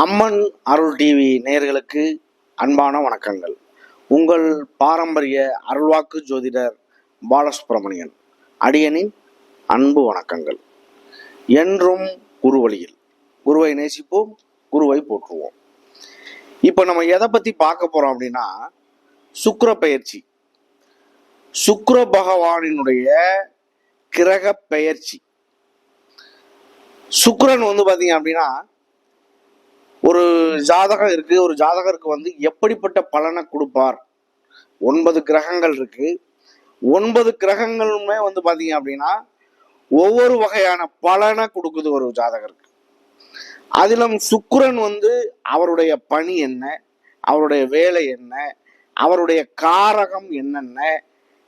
அம்மன் அருள் TV நேயர்களுக்கு அன்பான வணக்கங்கள். உங்கள் பாரம்பரிய அருள்வாக்கு ஜோதிடர் பாலசுப்ரமணியன் அடியனின் அன்பு வணக்கங்கள். என்றும் குருவழியில். குருவை நேசிப்போம் குருவை போற்றுவோம். இப்போ நம்ம எதை பற்றி பார்க்க போகிறோம் அப்படின்னா சுக்கர பயிற்சி சுக்கர பகவானினுடைய கிரக பெயர்ச்சி. சுக்கரன் வந்து பார்த்தீங்க அப்படின்னா ஒரு ஜாதகம் இருக்கு. ஒரு ஜாதகருக்கு வந்து எப்படிப்பட்ட பலனை கொடுப்பார்? ஒன்பது கிரகங்கள் இருக்கு. ஒன்பது கிரகங்களுமே வந்து பாத்தீங்க அப்படின்னா ஒவ்வொரு வகையான பலனை கொடுக்குது ஒரு ஜாதகருக்கு. அதிலும் சுக்கிரன் வந்து அவருடைய பணி என்ன? அவருடைய வேலை என்ன? அவருடைய காரகம் என்னென்ன?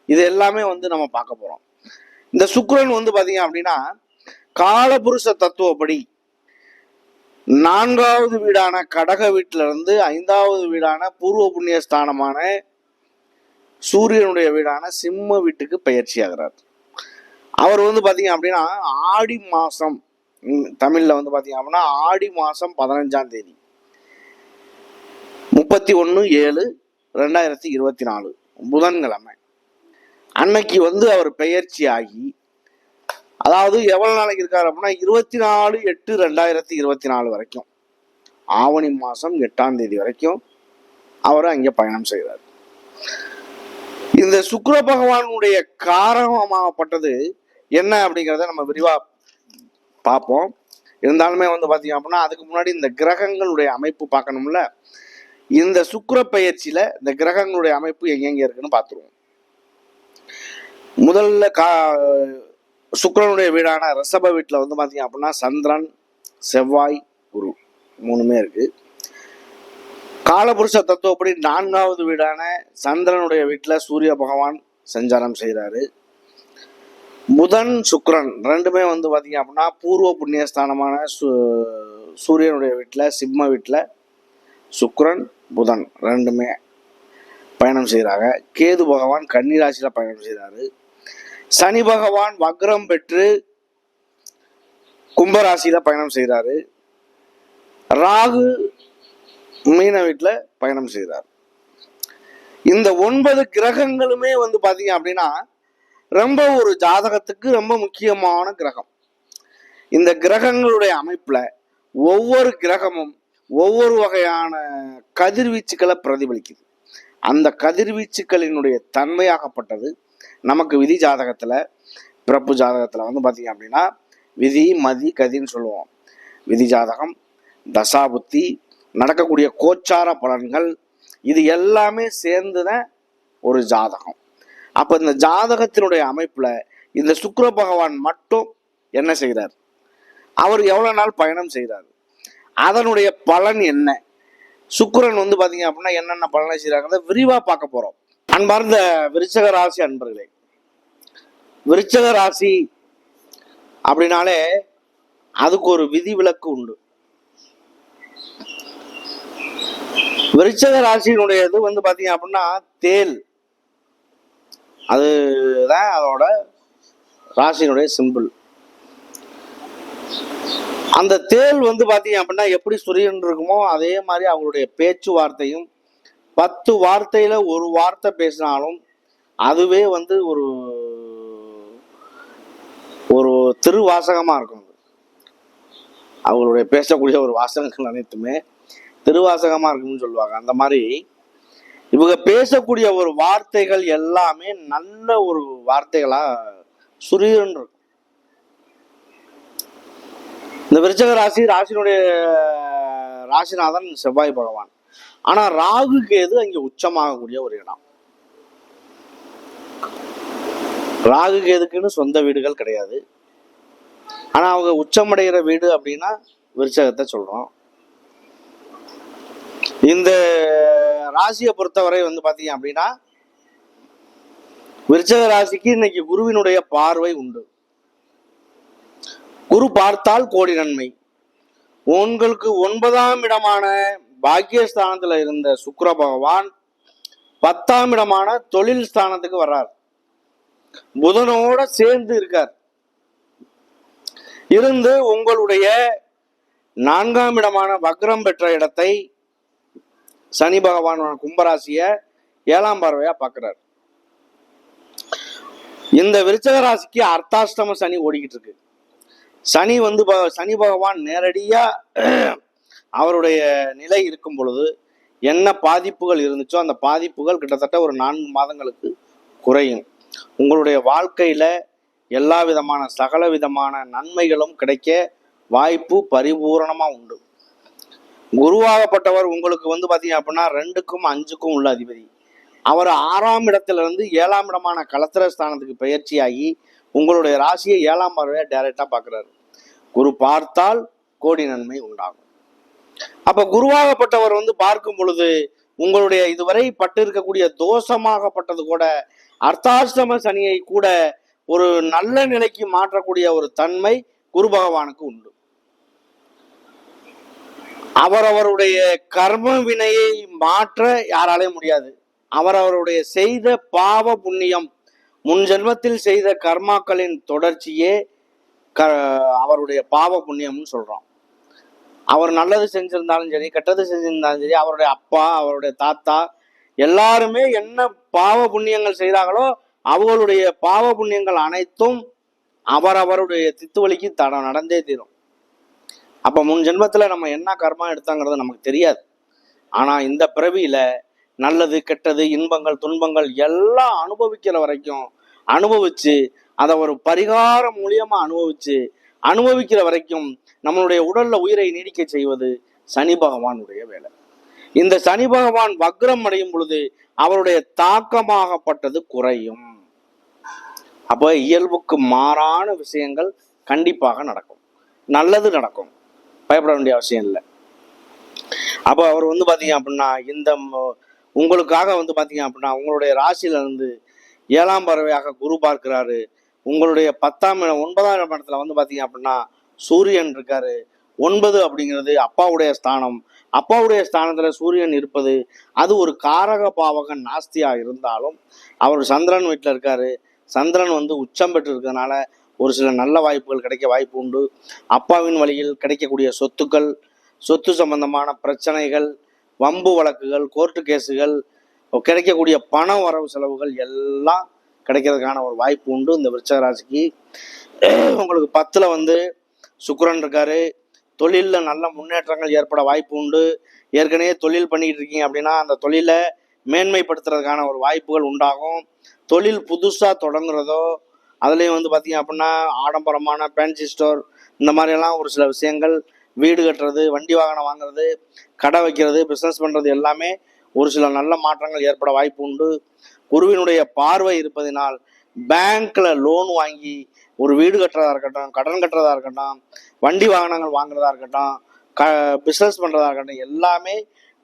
இது எல்லாமே வந்து நம்ம பார்க்க போறோம். இந்த சுக்கிரன் வந்து பாத்தீங்க அப்படின்னா காலபுருஷ தத்துவப்படி நான்காவது வீடான கடக வீட்டில இருந்து ஐந்தாவது வீடான பூர்வ புண்ணிய ஸ்தானமான சூரியனுடைய வீடான சிம்ம வீட்டுக்கு பயிற்சி ஆகிறார் அவர் வந்து பார்த்தீங்க அப்படின்னா ஆடி மாசம் தமிழில் தமிழ்ல வந்து பார்த்தீங்க அப்படின்னா ஆடி மாசம் பதினஞ்சாம் தேதி. முப்பத்தி ஒன்று ஏழு ரெண்டாயிரத்தி இருபத்தி நாலு புதன்கிழமை. அன்னைக்கு வந்து அவர் பெயர்ச்சி ஆகி அதாவது எவ்வளவு நாளைக்கு இருக்காரு அப்படின்னா இருபத்தி நாலு எட்டு ரெண்டாயிரத்தி இருபத்தி நாலு வரைக்கும். ஆவணி மாசம் எட்டாம் தேதி வரைக்கும் அவர் அங்கே பயணம் செய்கிறார் இந்த சுக்ர பகவானுடைய காரணமாகப்பட்டது என்ன அப்படிங்கிறத நம்ம விரிவா பார்ப்போம். இருந்தாலுமே வந்து பார்த்தீங்க அப்படின்னா அதுக்கு முன்னாடி இந்த கிரகங்களுடைய அமைப்பு பார்க்கணும்ல. இந்த சுக்கர பயிற்சியில் இந்த கிரகங்களுடைய அமைப்பு எங்கெங்க இருக்குன்னு பார்த்துருவோம். முதல்ல கா சுக்கரனுடைய வீடான ரிஷப வீட்டில் வந்து பார்த்தீங்க அப்படின்னா சந்திரன் செவ்வாய் குரு மூணுமே இருக்கு. காலபுருஷ தத்துவப்படி நான்காவது வீடான சந்திரனுடைய வீட்டில் சூரிய பகவான் சஞ்சாரம் செய்கிறாரு புதன் சுக்ரன் ரெண்டுமே வந்து பார்த்தீங்க அப்படின்னா பூர்வ புண்ணியஸ்தானமான சு சூரியனுடைய வீட்டில் சிம்ம வீட்டில் சுக்ரன் புதன் ரெண்டுமே பயணம் செய்கிறாங்க கேது பகவான் கன்னிராசியில் பயணம் செய்கிறாரு சனி பகவான் வக்ரம் பெற்று கும்பராசியில பயணம் செய்கிறாரு ராகு மீன வீட்டில் பயணம் செய்கிறார் இந்த ஒன்பது கிரகங்களுமே வந்து பார்த்தீங்க அப்படின்னா ரொம்ப ஒரு ஜாதகத்துக்கு ரொம்ப முக்கியமான கிரகம். இந்த கிரகங்களுடைய அமைப்பில் ஒவ்வொரு கிரகமும் ஒவ்வொரு வகையான கதிர்வீச்சுக்களை பிரதிபலிக்குது. அந்த கதிர்வீச்சுக்களினுடைய தன்மையாகப்பட்டது நமக்கு விதி ஜாதகத்தில் பிறப்பு ஜாதகத்தில் வந்து பார்த்திங்க அப்படின்னா விதி மதி கதின்னு சொல்லுவோம். விதி ஜாதகம் தசாபுத்தி நடக்கக்கூடிய கோச்சார பலன்கள் இது எல்லாமே சேர்ந்துதான் ஒரு ஜாதகம். அப்போ இந்த ஜாதகத்தினுடைய அமைப்பில் இந்த சுக்கர பகவான் மட்டும் என்ன செய்கிறார் அவர் எவ்வளோ நாள் பயணம் செய்கிறார் அதனுடைய பலன் என்ன? சுக்கரன் வந்து பார்த்தீங்க அப்படின்னா என்னென்ன பலனை செய்கிறாங்கிறத விரிவாக பார்க்க போகிறோம் அன்பார்ந்த விருச்சக ராசி அன்பர்களே விருச்சக ராசி அப்படின்னாலே அதுக்கு ஒரு விதி விலக்கு உண்டு. விருச்சக ராசியினுடையது வந்து பார்த்தீங்க அப்படின்னா தேல். அதுதான் அதோட ராசியினுடைய சிம்பிள் அந்த தேல் வந்து பார்த்தீங்க அப்படின்னா எப்படி சுரியன் இருக்குமோ அதே மாதிரி அவங்களுடைய பேச்சுவார்த்தையும் பத்து வார்த்தையில ஒரு வார்த்தை பேசினாலும் அதுவே வந்து ஒரு ஒரு திருவாசகமா இருக்கும் அவருடைய அவங்களுடைய பேசக்கூடிய ஒரு வாசகங்கள் அனைத்துமே திருவாசகமா இருக்கும்னு சொல்லுவாங்க. அந்த மாதிரி இவங்க பேசக்கூடிய ஒரு வார்த்தைகள் எல்லாமே நல்ல ஒரு வார்த்தைகளா சுரியன் இருக்கும். இந்த விருச்சக ராசி ராசினுடைய ராசிநாதன் செவ்வாய் பகவான். ஆனா ராகு கேது அங்க உச்சமாகக்கூடிய ஒரு இடம். ராகு கேதுக்குன்னு சொந்த வீடுகள் கிடையாது. ஆனா அவங்க உச்சமடைகிற வீடு அப்படின்னா விருச்சகத்தை சொல்றோம். இந்த ராசியை பொறுத்தவரை வந்து பாத்தீங்க அப்படின்னா விருச்சக ராசிக்கு இன்னைக்கு குருவினுடைய பார்வை உண்டு. குரு பார்த்தால் கோடி நன்மை. உங்களுக்கு ஒன்பதாம் இடமான பாக்கியஸ்தானத்துல இருந்த சுக்கர பகவான் பத்தாம் இடமான தொழில் ஸ்தானத்துக்கு வர்றார். புதனோட சேர்ந்து இருக்கார். இருந்து உங்களுடைய நான்காம் இடமான வக்ரம் பெற்ற இடத்தை சனி பகவான் கும்பராசிய ஏழாம் பார்வையா பார்க்கிறார். இந்த விருச்சக ராசிக்கு அர்த்தாஷ்டம சனி ஓடிக்கிட்டு இருக்கு. சனி வந்து சனி பகவான் நேரடியா அவருடைய நிலை இருக்கும் பொழுது என்ன பாதிப்புகள் இருந்துச்சோ அந்த பாதிப்புகள் கிட்டத்தட்ட ஒரு நான்கு மாதங்களுக்கு குறையும். உங்களுடைய வாழ்க்கையில எல்லா விதமான சகல விதமான நன்மைகளும் கிடைக்க வாய்ப்பு பரிபூரணமாக உண்டு. குருவாகப்பட்டவர் உங்களுக்கு வந்து பார்த்தீங்க அப்படின்னா ரெண்டுக்கும் அஞ்சுக்கும் உள்ள அதிபதி. அவர் ஆறாம் இடத்துல இருந்து ஏழாம் இடமான கலத்திர ஸ்தானத்துக்கு பயிற்சியாகி உங்களுடைய ராசியை ஏழாம் பார்வையாக டைரெக்டாக பார்க்குறாரு குரு பார்த்தால் கோடி நன்மை உண்டாகும். அப்ப குருவாகப்பட்டவர் வந்து பார்க்கும் பொழுது உங்களுடைய இதுவரை பட்டு இருக்கக்கூடிய தோஷமாகப்பட்டது கூட அர்த்தாஷ்டம சனியை கூட ஒரு நல்ல நிலைக்கு மாற்றக்கூடிய ஒரு தன்மை குரு பகவானுக்கு உண்டு. அவரவருடைய கர்ம வினையை மாற்ற யாராலே முடியாது. அவரவருடைய செய்த பாவ புண்ணியம் முன் ஜென்மத்தில் செய்த கர்மாக்களின் தொடர்ச்சியே க அவருடைய பாவ புண்ணியம்னு சொல்றோம். அவர் நல்லது செஞ்சிருந்தாலும் சரி கெட்டது செஞ்சிருந்தாலும் சரி அவருடைய அப்பா அவருடைய தாத்தா எல்லாருமே என்ன பாவ புண்ணியங்கள் செய்தார்களோ அவர்களுடைய பாவ புண்ணியங்கள் அனைத்தும் அவரவருடைய தித்துவலிக்கு தடம் நடந்தே தீரும். அப்ப முன் ஜென்மத்துல நம்ம என்ன கர்மா எடுத்தாங்கிறது நமக்கு தெரியாது. ஆனா இந்த பிறவியில நல்லது கெட்டது இன்பங்கள் துன்பங்கள் எல்லாம் அனுபவிக்கிற வரைக்கும் அனுபவிச்சு அதை ஒரு பரிகாரம் மூலியமா அனுபவிச்சு அனுபவிக்கிற வரைக்கும் நம்மளுடைய உடல்ல உயிரை நீடிக்க செய்வது சனி பகவானுடைய வேலை. இந்த சனி பகவான் வக்ரம் அடையும் பொழுது அவருடைய தாக்கமாகப்பட்டது குறையும். அப்ப இயல்புக்கு மாறான விஷயங்கள் கண்டிப்பாக நடக்கும். நல்லது நடக்கும். பயப்பட வேண்டிய அவசியம் இல்லை. அப்போ அவர் வந்து பார்த்தீங்க அப்படின்னா இந்த உங்களுக்காக வந்து பார்த்தீங்க அப்படின்னா உங்களுடைய ராசியில இருந்து ஏழாம் பறவையாக குரு பார்க்கிறாரு. உங்களுடைய பத்தாம் இடம் ஒன்பதாம் இடத்துல வந்து பார்த்தீங்க அப்படின்னா சூரியன் இருக்காரு. ஒன்பது அப்படிங்கிறது அப்பாவுடைய ஸ்தானம். அப்பாவுடைய ஸ்தானத்தில் சூரியன் இருப்பது அது ஒரு காரக பாவக நாஸ்தியாக இருந்தாலும் அவர் சந்திரன் வீட்டில் இருக்காரு. சந்திரன் வந்து உச்சம் பெற்று இருக்கிறதுனால ஒரு சில நல்ல வாய்ப்புகள் கிடைக்க வாய்ப்பு உண்டு. அப்பாவின் வழியில் கிடைக்கக்கூடிய சொத்துக்கள் சொத்து சம்பந்தமான பிரச்சனைகள் வம்பு வழக்குகள் கோர்ட்டு கேஸுகள் கிடைக்கக்கூடிய பண வரவு செலவுகள் எல்லாம் கிடைக்கிறதுக்கான ஒரு வாய்ப்பு உண்டு. இந்த விருச்சக ராசிக்கு உங்களுக்கு பத்தில் வந்து சுக்கரன் இருக்காரு. தொழிலில் நல்ல முன்னேற்றங்கள் ஏற்பட வாய்ப்பு உண்டு. ஏற்கனவே தொழில் பண்ணிக்கிட்டு இருக்கீங்க அப்படின்னா அந்த தொழிலை மேன்மைப்படுத்துறதுக்கான ஒரு வாய்ப்புகள் உண்டாகும். தொழில் புதுசாக தொடங்குறதோ அதுலேயும் வந்து பார்த்தீங்க அப்படின்னா ஆடம்பரமான ஃபேன்சி ஸ்டோர் இந்த மாதிரியெல்லாம் ஒரு சில விஷயங்கள் வீடு கட்டுறது வண்டி வாகனம் வாங்குறது கடை வைக்கிறது பிஸ்னஸ் பண்ணுறது எல்லாமே ஒரு சில நல்ல மாற்றங்கள் ஏற்பட வாய்ப்பு உண்டு. குருவினுடைய பார்வை இருப்பதினால் பேங்க்ல லோன் வாங்கி ஒரு வீடு கட்டுறதா இருக்கட்டும் கடன் கட்டுறதா இருக்கட்டும் வண்டி வாகனங்கள் வாங்குறதா இருக்கட்டும் க பிஸ்னஸ் பண்ணுறதா இருக்கட்டும் எல்லாமே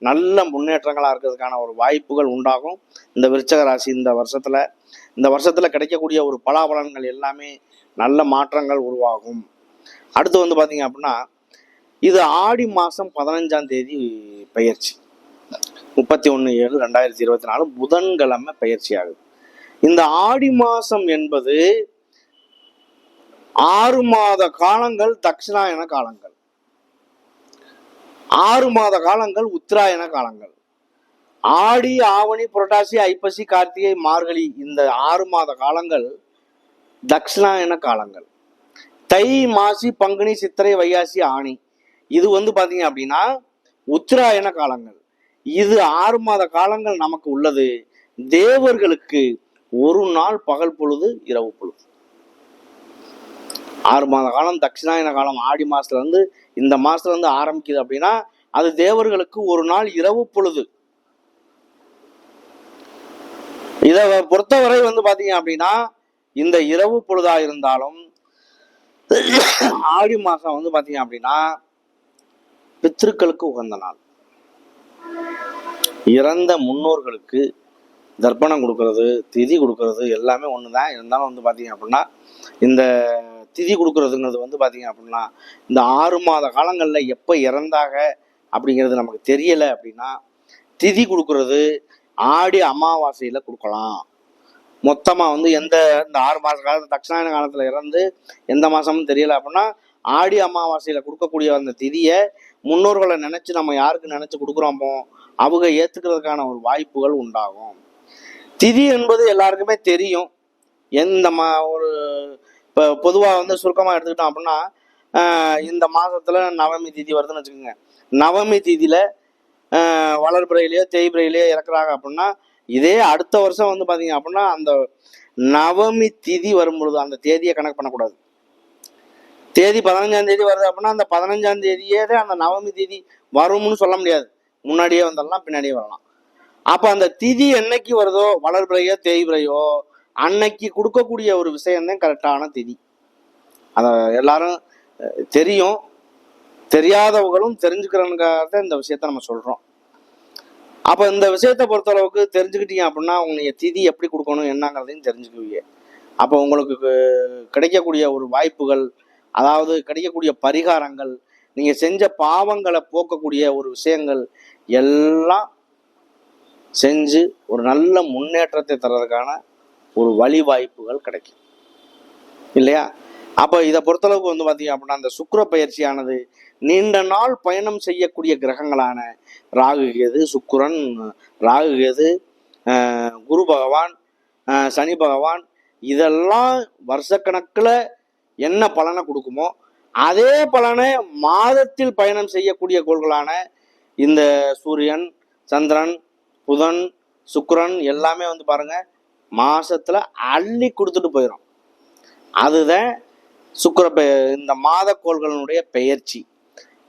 நல்ல முன்னேற்றங்களாக இருக்கிறதுக்கான ஒரு வாய்ப்புகள் உண்டாகும். இந்த விருச்சக ராசி இந்த வருஷத்தில் இந்த வருஷத்தில் கிடைக்கக்கூடிய ஒரு பலாபலன்கள் எல்லாமே நல்ல மாற்றங்கள் உருவாகும். அடுத்து வந்து பார்த்தீங்க அப்படின்னா இது ஆடி மாதம் பதினஞ்சாம் தேதி பயிற்சி. முப்பத்தி ஒன்று ஏழு ரெண்டாயிரத்தி இருபத்தி நாலு புதன்கிழமை பயிற்சி ஆகுது இந்த ஆடி மாதம் என்பது ஆறு மாத காலங்கள் தட்சிணாயன காலங்கள். ஆறு மாத காலங்கள் உத்தராயண காலங்கள். ஆடி ஆவணி புரட்டாசி ஐப்பசி கார்த்திகை மார்கழி இந்த ஆறு மாத காலங்கள் தட்சிணாயன காலங்கள். தை மாசி பங்குனி சித்திரை வையாசி ஆணி. இது வந்து பார்த்தீங்க அப்படின்னா உத்தராயண காலங்கள். இது ஆறு மாத காலங்கள் நமக்கு உள்ளது. தேவர்களுக்கு ஒரு நாள் பகல் பொழுது இரவு பொழுது. ஆறு மாத காலம் தட்சிணாயன காலம் ஆடி மாசத்துல இருந்து இந்த மாசத்துல இருந்து ஆரம்பிக்குது அப்படின்னா அது தேவர்களுக்கு ஒரு நாள் இரவு பொழுது. இதை பொறுத்தவரை வந்து பாத்தீங்க அப்படின்னா இந்த இரவு பொழுதா இருந்தாலும் ஆடி மாசம் வந்து பாத்தீங்க அப்படின்னா பித்ருக்களுக்கு உகந்த நாள். இறந்த முன்னோர்களுக்கு தர்ப்பணம் கொடுக்கறது திதி கொடுக்கறது எல்லாமே ஒன்று தான் இருந்தாலும் வந்து பார்த்தீங்க அப்படின்னா இந்த திதி கொடுக்கறதுங்கிறது வந்து பார்த்தீங்க அப்படின்னா இந்த ஆறு மாத காலங்களில் எப்போ இறந்தாங்க அப்படிங்கிறது நமக்கு தெரியலை அப்படின்னா திதி கொடுக்கறது ஆடி அமாவாசையில் கொடுக்கலாம். மொத்தமாக வந்து எந்த இந்த ஆறு மாத காலத்தில் தட்சிணாயன காலத்தில் இறந்து எந்த மாதமும் தெரியலை அப்படின்னா ஆடி அமாவாசையில் கொடுக்கக்கூடிய அந்த திதியை முன்னோர்களை நினச்சி நம்ம யாருக்கு நினச்சி கொடுக்குறோமோ அவங்க ஏத்துக்கிறதுக்கான ஒரு வாய்ப்புகள் உண்டாகும். திதி என்பது எல்லாருக்குமே தெரியும். எந்த மா ஒரு இப்போ பொதுவாக வந்து சுருக்கமாக எடுத்துக்கிட்டோம் அப்படின்னா இந்த மாதத்தில் நவமி திதி வருதுன்னு வச்சுக்கோங்க. நவமி திதியில் வளர்பிறையிலையோ தேய்பிறையிலையோ இறக்குறாங்க அப்படின்னா இதே அடுத்த வருஷம் வந்து பார்த்தீங்க அப்படின்னா அந்த நவமி திதி வரும்பொழுது அந்த தேதியை கணக்கு பண்ணக்கூடாது. தேதி பதினஞ்சாம் தேதி வருது அப்படின்னா அந்த பதினஞ்சாம் தேதியே தான் அந்த நவமி திதி வரும்னு சொல்ல முடியாது. முன்னாடியே வந்துடலாம் பின்னாடியே வரலாம். அப்போ அந்த திதி என்னைக்கு வருதோ வளர்பிறையோ தேய்பிறையோ அன்னைக்கு கொடுக்கக்கூடிய ஒரு விஷயம்தான் கரெக்டான திதி. அதை எல்லாரும் தெரியும். தெரியாதவங்களும் தெரிஞ்சுக்கிறவனுக்காக இந்த விஷயத்த நம்ம சொல்கிறோம் அப்போ இந்த விஷயத்தை பொறுத்தளவுக்கு தெரிஞ்சுக்கிட்டீங்க அப்படின்னா உங்களுடைய திதி எப்படி கொடுக்கணும் என்னங்கிறதையும் தெரிஞ்சுக்குவீங்க. அப்போ உங்களுக்கு கிடைக்கக்கூடிய ஒரு வாய்ப்புகள் அதாவது கிடைக்கக்கூடிய பரிகாரங்கள் நீங்கள் செஞ்ச பாவங்களை போக்கக்கூடிய ஒரு விஷயங்கள் எல்லாம் செஞ்சு ஒரு நல்ல முன்னேற்றத்தை தர்றதுக்கான ஒரு வழிவாய்ப்புகள் கிடைக்கும். இல்லையா? அப்போ இதை பொறுத்தளவுக்கு வந்து பார்த்தீங்க அப்படின்னா அந்த சுக்கிர பயிற்சியானது நீண்ட நாள் பயணம் செய்யக்கூடிய கிரகங்களான ராகு கேது சுக்கரன் ராகு கேது குரு பகவான் சனி பகவான் இதெல்லாம் வருஷக்கணக்கில் என்ன பலனை கொடுக்குமோ அதே பலனை மாதத்தில் பயணம் செய்யக்கூடிய கோள்களான இந்த சூரியன் சந்திரன் புதன் சுக்கரன் எல்லாமே வந்து பாருங்க மாசத்துல அள்ளி கொடுத்துட்டு போயிடும் அதுதான் சுக்கர பெ இந்த மாத கோள்களினுடைய பெயர்ச்சி.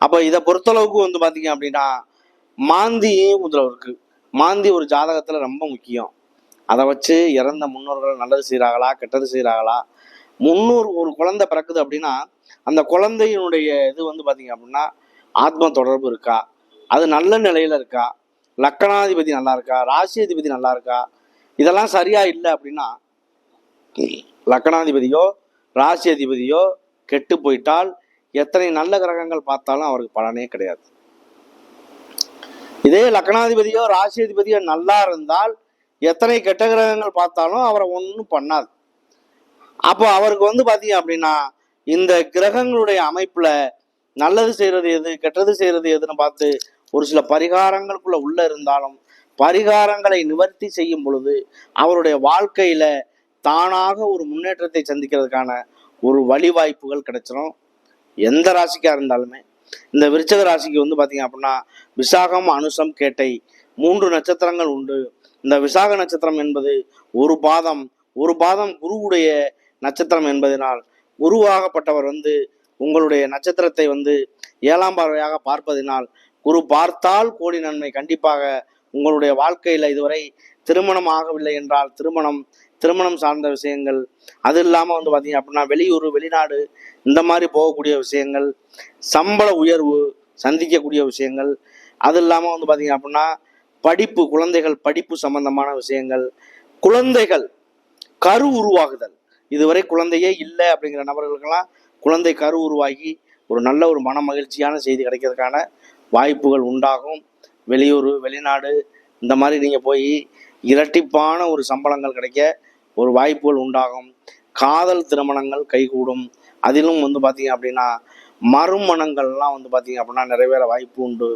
அப்போ இதை பொறுத்தளவுக்கு வந்து பார்த்தீங்க அப்படின்னா மாந்தி இதில் இருக்கு. மாந்தி ஒரு ஜாதகத்தில் ரொம்ப முக்கியம். அதை வச்சு இறந்த முன்னோர்கள் நல்லது செய்கிறாங்களா கெட்டது செய்கிறாங்களா முன்னூறு ஒரு குழந்தை பிறக்குது அப்படின்னா அந்த குழந்தையினுடைய இது வந்து பார்த்தீங்க அப்படின்னா ஆத்ம தொடர்பு இருக்கா? அது நல்ல நிலையில இருக்கா? லக்கணாதிபதி நல்லா இருக்கா? ராசி அதிபதி நல்லா இருக்கா? இதெல்லாம் சரியா இல்லை அப்படின்னா லக்கணாதிபதியோ ராசி அதிபதியோ கெட்டு போயிட்டால் எத்தனை நல்ல கிரகங்கள் பார்த்தாலும் அவருக்கு பலனே கிடையாது. இதே லக்கணாதிபதியோ ராசி அதிபதியோ நல்லா இருந்தால் எத்தனை கெட்ட கிரகங்கள் பார்த்தாலும் அவரை ஒன்றும் பண்ணாது. அப்போ அவருக்கு வந்து பார்த்தீங்க அப்படின்னா இந்த கிரகங்களுடைய அமைப்பில் நல்லது செய்கிறது எது கெட்டது செய்கிறது எதுன்னு பார்த்து ஒரு சில பரிகாரங்களுக்குள்ள உள்ள இருந்தாலும் பரிகாரங்களை நிவர்த்தி செய்யும் பொழுது அவருடைய வாழ்க்கையில தானாக ஒரு முன்னேற்றத்தை சந்திக்கிறதுக்கான ஒரு வழிவாய்ப்புகள் கிடைச்சிடும் கிடைச்சிரும். எந்த ராசிக்கா இருந்தாலுமே. இந்த விருச்சக ராசிக்கு வந்து பார்த்தீங்க அப்படின்னா விசாகம் அனுசம் கேட்டை மூன்று நட்சத்திரங்கள் உண்டு. இந்த விசாக நட்சத்திரம் என்பது ஒரு பாதம் ஒரு பாதம் குருவுடைய நட்சத்திரம் என்பதனால் குருவாகப்பட்டவர் வந்து உங்களுடைய நட்சத்திரத்தை வந்து ஏழாம் பார்வையாக பார்ப்பதினால் குரு பார்த்தால் கோடி நன்மை. கண்டிப்பாக உங்களுடைய வாழ்க்கையில இதுவரை திருமணம் ஆகவில்லை என்றால் திருமணம் திருமணம் சார்ந்த விஷயங்கள் அது இல்லாமல் வந்து பார்த்தீங்க அப்படின்னா வெளியூர் வெளிநாடு இந்த மாதிரி போகக்கூடிய விஷயங்கள் சம்பள உயர்வு சந்திக்கக்கூடிய விஷயங்கள் அது இல்லாம வந்து பார்த்தீங்க அப்படின்னா படிப்பு குழந்தைகள் படிப்பு சம்பந்தமான விஷயங்கள் குழந்தைகள் கரு உருவாகுதல். இதுவரை குழந்தையே இல்லை அப்படிங்கிற நபர்களுக்கெல்லாம் குழந்தை கரு உருவாகி ஒரு நல்ல ஒரு மன மகிழ்ச்சியான செய்தி கிடைக்கிறதுக்கான வாய்ப்புகள் உண்டாகும். வெளியூர் வெளிநாடு இந்த மாதிரி நீங்கள் போய் இரட்டிப்பான ஒரு சம்பளங்கள் கிடைக்க ஒரு வாய்ப்புகள் உண்டாகும். காதல் திருமணங்கள் கைகூடும். அதிலும் வந்து பார்த்தீங்க அப்படின்னா மறுமணங்கள்லாம் வந்து பார்த்தீங்க அப்படின்னா நிறைவேற வாய்ப்பு உண்டு.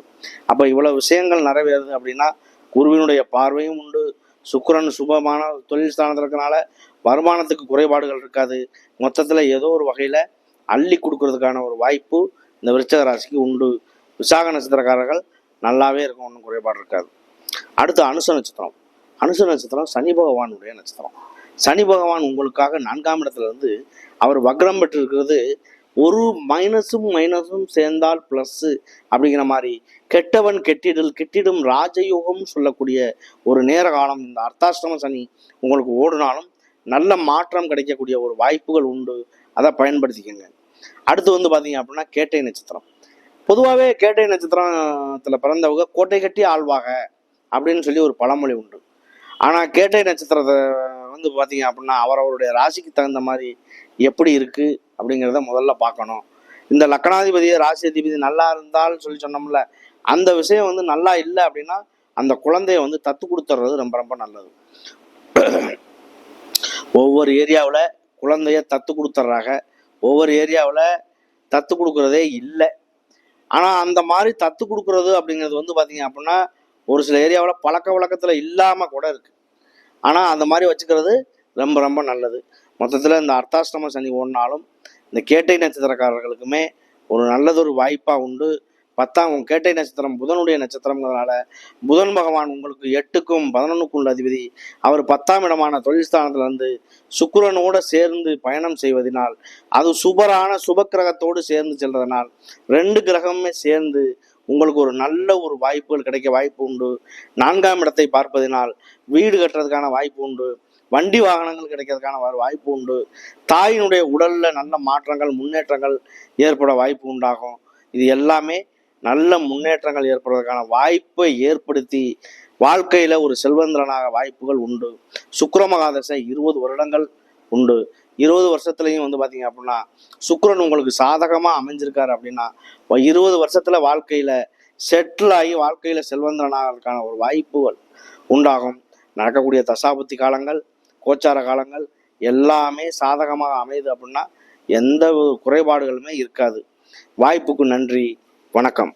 அப்போ இவ்வளோ விஷயங்கள் நிறைவேறுது அப்படின்னா குருவினுடைய பார்வையும் உண்டு. சுக்கரன் சுபமான தொழில் ஸ்தானத்தில் இருக்கிறனால வருமானத்துக்கு குறைபாடுகள் இருக்காது. மொத்தத்தில் ஏதோ ஒரு வகையில் அள்ளி கொடுக்கறதுக்கான ஒரு வாய்ப்பு இந்த விருச்சக ராசிக்கு உண்டு. விசாக நட்சத்திரக்காரர்கள் நல்லாவே இருக்கும் ஒன்றும் குறைபாடு இருக்காது. அடுத்து அனுச நட்சத்திரம். அனுச நட்சத்திரம் சனி பகவானுடைய நட்சத்திரம். சனி பகவான் உங்களுக்காக நான்காம் இடத்துல இருந்து அவர் வக்ரம் பெற்றிருக்கிறது. ஒரு மைனஸும் மைனஸும் சேர்ந்தால் ப்ளஸ்ஸு அப்படிங்கிற மாதிரி கெட்டவன் கெட்டிடல் கெட்டிடும் ராஜயோகம் சொல்லக்கூடிய ஒரு நேர காலம். இந்த அர்த்தாஷ்டம சனி உங்களுக்கு ஓடினாலும் நல்ல மாற்றம் கிடைக்கக்கூடிய ஒரு வாய்ப்புகள் உண்டு. அதை பயன்படுத்திக்கங்க. அடுத்து வந்து பார்த்தீங்க அப்படின்னா கேட்டை நட்சத்திரம். பொதுவாகவே கேட்டை நட்சத்திரத்தில் பிறந்தவங்க கோட்டை கட்டி ஆழ்வாக அப்படின்னு சொல்லி ஒரு பழமொழி உண்டு. ஆனால் கேட்டை நட்சத்திரத்தை வந்து பார்த்தீங்க அப்படின்னா அவரவருடைய ராசிக்கு தகுந்த மாதிரி எப்படி இருக்குது அப்படிங்கிறத முதல்ல பார்க்கணும். இந்த லக்கணாதிபதியை ராசி அதிபதி நல்லா இருந்தால் சொல்லி சொன்னோம்ல அந்த விஷயம் வந்து நல்லா இல்லை அப்படின்னா அந்த குழந்தைய வந்து தத்து கொடுத்துறது ரொம்ப ரொம்ப நல்லது. ஒவ்வொரு ஏரியாவில் குழந்தைய தத்து கொடுத்துட்றாங்க ஒவ்வொரு ஏரியாவில் தத்து கொடுக்குறதே இல்லை. ஆனால் அந்த மாதிரி தத்து கொடுக்குறது அப்படிங்கிறது வந்து பார்த்தீங்க அப்படின்னா ஒரு சில ஏரியாவில் பழக்க வழக்கத்தில் இல்லாமல் கூட இருக்குது ஆனால் அந்த மாதிரி வச்சுக்கிறது ரொம்ப ரொம்ப நல்லது. மொத்தத்தில் இந்த அர்த்தாஷ்டம சனி ஒன்றாலும் இந்த கேட்டை நட்சத்திரக்காரர்களுக்குமே ஒரு நல்லதொரு வாய்ப்பாக உண்டு. பத்தாம் கேட்டை நட்சத்திரம் புதனுடைய நட்சத்திரங்கிறதுனால புதன் பகவான் உங்களுக்கு எட்டுக்கும் பதினொன்றுக்கும் உள்ள அதிபதி. அவர் பத்தாம் இடமான தொழில் ஸ்தானத்திலிருந்து சேர்ந்து பயணம் செய்வதனால் அது சுபரான சுபக்கிரகத்தோடு சேர்ந்து செல்றதுனால் ரெண்டு கிரகமுமே சேர்ந்து உங்களுக்கு ஒரு நல்ல ஒரு வாய்ப்புகள் கிடைக்க வாய்ப்பு உண்டு. நான்காம் இடத்தை பார்ப்பதினால் வீடு கட்டுறதுக்கான வாய்ப்பு உண்டு. வண்டி வாகனங்கள் கிடைக்கிறதுக்கான வாய்ப்பு உண்டு. தாயினுடைய உடல்ல நல்ல மாற்றங்கள் முன்னேற்றங்கள் ஏற்பட வாய்ப்பு உண்டாகும். இது எல்லாமே நல்ல முன்னேற்றங்கள் ஏற்படுவதற்கான வாய்ப்பை ஏற்படுத்தி வாழ்க்கையில ஒரு செல்வந்திரனாக வாய்ப்புகள் உண்டு. சுக்கிர மகாதசை இருபது வருடங்கள் உண்டு. இருபது வருஷத்துலையும் வந்து பார்த்தீங்க அப்படின்னா சுக்கரன் உங்களுக்கு சாதகமாக அமைஞ்சிருக்காரு அப்படின்னா இருபது வருஷத்துல வாழ்க்கையில செட்டில் ஆகி வாழ்க்கையில செல்வந்தரனாகிறதுக்கான ஒரு வாய்ப்புகள் உண்டாகும். நடக்கக்கூடிய தசாபுத்தி காலங்கள் கோச்சார காலங்கள் எல்லாமே சாதகமாக அமையுது அப்படின்னா எந்த ஒரு குறைபாடுகளுமே இருக்காது. வாய்ப்புக்கு நன்றி. வணக்கம்.